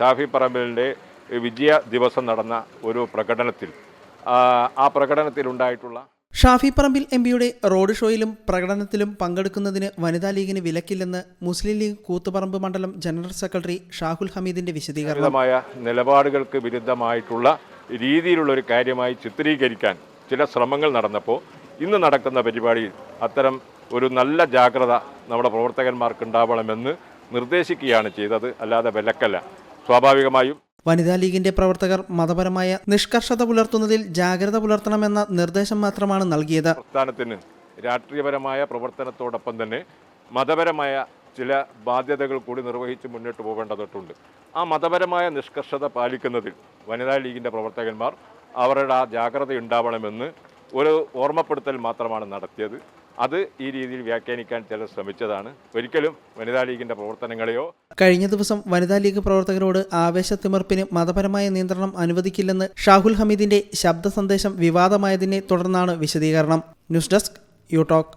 ഷാഫി പറമ്പലിന്റെ വിജയ ദിവസം നടന്ന ഒരു പ്രകടനത്തിൽ ആ, പ്രകടനത്തിൽ പ്രകടനത്തിലുണ്ടായിട്ടുള്ള ഷാഫി പറമ്പിൽ എം പിയുടെ റോഡ് ഷോയിലും പ്രകടനത്തിലും പങ്കെടുക്കുന്നതിന് വനിതാ ലീഗിന് വിലക്കില്ലെന്ന് മുസ്ലിം ലീഗ് കൂത്തുപറമ്പ് മണ്ഡലം ജനറൽ സെക്രട്ടറി ഷാഹുൽ ഹമീദിന്റെ വിശദീകരണമായ നിലപാടുകൾക്ക് വിരുദ്ധമായിട്ടുള്ള രീതിയിലുള്ള ഒരു കാര്യമായി ചിത്രീകരിക്കാൻ ചില ശ്രമങ്ങൾ നടന്നപ്പോൾ ഇന്ന് നടക്കുന്ന പരിപാടിയിൽ അത്തരം ഒരു നല്ല ജാഗ്രത നമ്മുടെ പ്രവർത്തകന്മാർക്ക് ഉണ്ടാവണമെന്ന് നിർദ്ദേശിക്കുകയാണ് ചെയ്തത്. അല്ലാതെ വിലക്കല്ല. സ്വാഭാവികമായും. വനിതാ ലീഗിന്റെ പ്രവർത്തകർ മതപരമായ നിഷ്കർഷത പുലർത്തുന്നതിൽ ജാഗ്രത പുലർത്തണമെന്ന നിർദ്ദേശം മാത്രമാണ് നൽകിയത്. പ്രസ്ഥാനത്തിന് രാഷ്ട്രീയപരമായ പ്രവർത്തനത്തോടൊപ്പം തന്നെ മതപരമായ ചില ബാധ്യതകൾ കൂടി നിർവഹിച്ച് മുന്നോട്ട് പോകേണ്ടതായിട്ടുണ്ട് ആ മതപരമായ നിഷ്കർഷത പാലിക്കുന്നതിൽ വനിതാ ലീഗിന്റെ പ്രവർത്തകന്മാർ അവരുടെ ആ ജാഗ്രത ഉണ്ടാവണമെന്ന് ഒരു ഓർമ്മപ്പെടുത്തൽ മാത്രമാണ് നടത്തിയത്. അത് ഈ രീതിയിൽ വ്യാഖ്യാനിക്കാൻ ചിലർ ശ്രമിച്ചതാണ്. ഒരിക്കലും വനിതാ ലീഗിന്റെ പ്രവർത്തനങ്ങളെയോ കഴിഞ്ഞ ദിവസം വനിതാ ലീഗ് പ്രവർത്തകരോട് ആവേശത്തിമർപ്പിന് മതപരമായ നിയന്ത്രണം അനുവദിക്കില്ലെന്ന് ഷാഹുൽ ഹമീദിന്റെ ശബ്ദ സന്ദേശം വിവാദമായതിനെ തുടർന്നാണ് വിശദീകരണം. News desk you talk